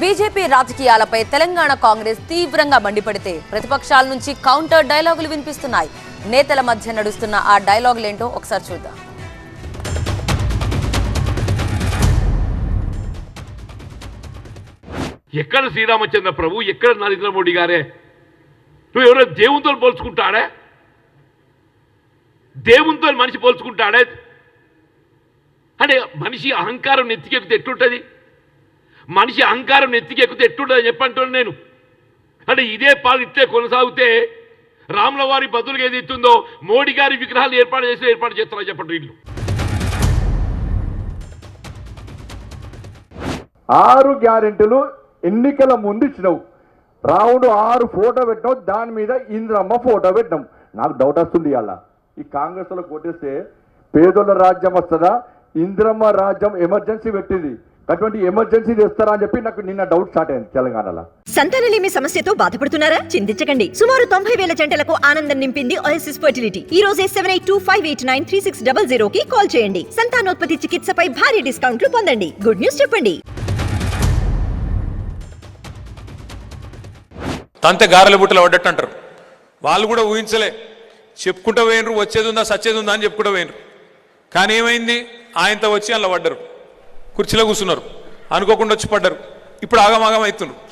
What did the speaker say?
BJP రాజకీయాలపై తెలంగాణ కాంగ్రెస్ తీవ్రంగా మండిపడితే ప్రతిపక్షాల నుంచి కౌంటర్ డైలాగులు వినిపిస్తున్నాయి. నేతల మధ్య నడుస్తున్న ఆ డైలాగులేంటో ఒకసారి చూద్దాం. ఎక్కడ శ్రీరామచంద్ర ప్రభు ఎక్కడ నరేంద్ర మోడీ గారే? నువ్వు ఎవరో దేవునితో పోల్చుకుంటాడే? దేవునితో మనిషి పోల్చుకుంటాడే? అంటే మనిషి అహంకారం నెత్తికెక్కితే ఎట్లుంటుంది? మనిషి అహంకారం నెత్తికెక్కితే ఎట్టుండదని చెప్పంటున్నాను నేను. అంటే ఇదే పాలు ఇట్లే కొనసాగితే రాముల వారి బదులుగా ఏది ఇస్తుందో మోడీ గారి విగ్రహాలు ఏర్పాటు చేసి ఏర్పాటు చేస్తారని చెప్పండి వీళ్ళు. ఆరు గ్యారెంటీలు ఎన్నికల ముందు ఇచ్చినావు. రావుడు ఆరు ఫోటో పెట్టినావు దాని మీద ఇంద్రమ్మ ఫోటో పెట్టినాం నాకు డౌట్ వస్తుంది అలా ఈ కాంగ్రెస్లో కొట్టేస్తే పేదోళ్ళ రాజ్యం వస్తుందా? ఇంద్రమ్మ రాజ్యం ఎమర్జెన్సీ పెట్టింది. అటువంటి ఎమర్జెన్సీ తెస్తారా అని చెప్పి నాకు నిన్న డౌట్ స్టార్ట్ అయింది తెలంగాణలో. సంతానలేమి సమస్యతో బాధపడుతున్నారా? చింతించకండి. సుమారు తొంభై వేల జంటలకు ఆనందం నింపింది ఓఎస్ఎస్ ఫర్టిలిటీ ఈ రోజే seven eight two five eight nine three six double zero కి కాల్ చేయండి. సంతానోత్పత్తి చికిత్సపై భారీ డిస్కౌంట్లు పొందండి. గుడ్ న్యూస్ చెప్పండి. తంతె గారెల బుట్టలు పడ్డట్టు అంటారు వాళ్ళు కూడా ఊహించలే. చెప్పుకుంటూ పోయినరు వచ్చేది ఉందా సచ్చేది ఉందా అని చెప్పుకుంటూ పోయినరు. కానీ ఏమైంది? ఆయనతో వచ్చి అలా పడ్డరు. కుర్చీలో కూర్చున్నారు. అనుకోకుండా వచ్చి పడ్డారు. ఇప్పుడు ఆగమాగం అవుతున్నారు.